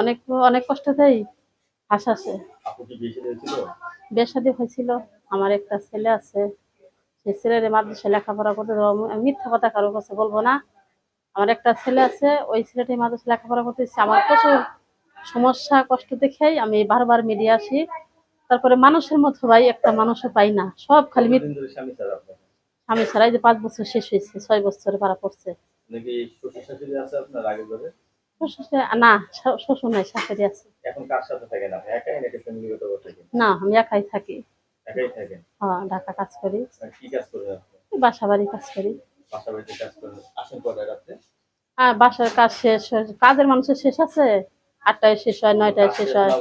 অনেক অনেক কষ্টতেই হাস আসে আপু কি বিয়ে শাদী হয়েছিল? আমার একটা ছেলে আছে সেই ছেলের মাদ্রাসায় লেখাপড়া করতে মিথ্যা কথা কারোর কাছে বলব না। আমার একটা ছেলে আছে ওই ছেলেটাই মাদ্রাসায় লেখাপড়া করতেছে। আমার প্রচুর সমস্যা কষ্ট দেখেই আমি বারবার মিডিয়া আসি। তারপরে মানুষের মতো ভাই একটা মানুষও পাই না। সব খালি মিথ্যা স্বামী ছাড়াই যে পাঁচ বছর শেষ হয়েছে ছয় বছরে পারা পড়ছে। নাকি শ্বশুর শাশুড়ি আছে আপনার আগে ধরে শ্বশুর না শ্বশুর নাই শাশুড়ি আছে। এখন কার সাথে থাকেন আপনি? একাই নাকি ফ্যামিলিগত থাকেন না আমি একাই থাকি। একাই থাকেন? হ্যাঁ ঢাকা কাজ করি। কি কাজ করেন আপনি? বাসা বাড়ি কাজ করি। বাসা বাড়িতে কাজ করেন। আসেন কটায় রাত্রে? আর বাসার কাজ শেষ হয় কাজের মানুষের শেষ আছে? আটটায় শেষ হয় নয়টায় শেষ হয়।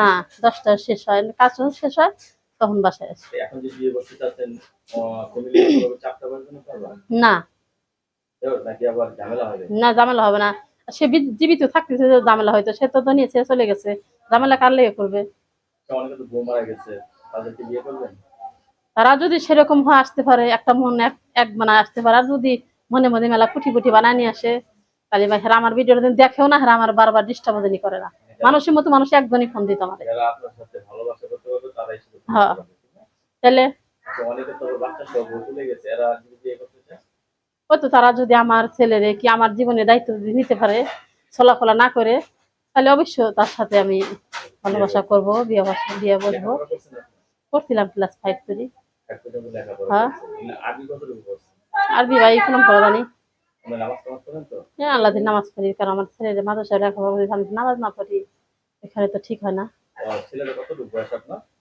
না দশটায় শেষ হয়। কাজ শেষ হয় তখন বাসায় আসে। এখন যে বিয়ে করতে চাচ্ছেন ফ্যামিলি চাপটা বাড়বে না? না। নাকি আবার ঝামেলা হবে? না ঝামেলা হবে না। সে জীবিত থাকতেছে যে ঝামেলা হয়তো সে তো দুনিয়া ছেড়ে চলে গেছে। ঝামেলা কার লেগে করবে? তারা যদি সেরকম হয় আসতে পারে একটা মন এক বানায় আসতে পারে। আর যদি মনে মনে মেলা কুটি কুটি বানায় নিয়ে আসে তাহলে ভাই হেরা আমার ভিডিওটা দেখেও না হেরা আমার বারবার ডিস্টার্ব করে না। মানুষের মতো মানুষ একজনই ফোন দিত আমাদের হ্যাঁ। তাহলে আচ্ছা, অনেকে তো বাচ্চা সব চলে গেছে এরা যদি হয়তো তারা যদি আমার ছেলেরে কি আমার জীবনের দায়িত্ব যদি নিতে পারে চলাফলা না করে, তাহলে অবশ্যই তার সাথে আমি ভালোবাসা করব, বিয়ে বাসা বিয়ে বসবো? করছিলাম ক্লাস ফাইভ করি হ্যাঁ। আরবি ভাই, কোনো করে জানি? হ্যাঁ আল্লাহ নামাজ পড়ি, কারণ আমার ছেলের মাদ্রাসায় আমি নামাজ না পড়ি, এখানে তো ঠিক হয় না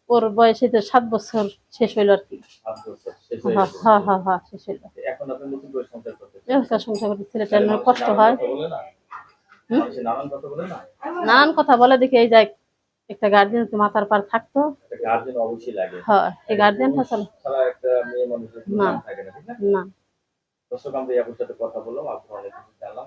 ওর বয়সে তো সাত বছর শেষ হইল আর কি। হয়ে হ্যাঁ হ্যাঁ হ্যাঁ হ্যাঁ শেষ হইল। সংসার করতে কষ্ট নানান হয়? নানান কথা বলে দেখে এই যাই একটা গার্জিয়ান মাথার পার থাকতো। লাগে। এই চলে না। না, ঠিক না? না। দর্শক আমরা এই আপুর সাথে কথা বললাম আপু অনেক কিছু জানলাম।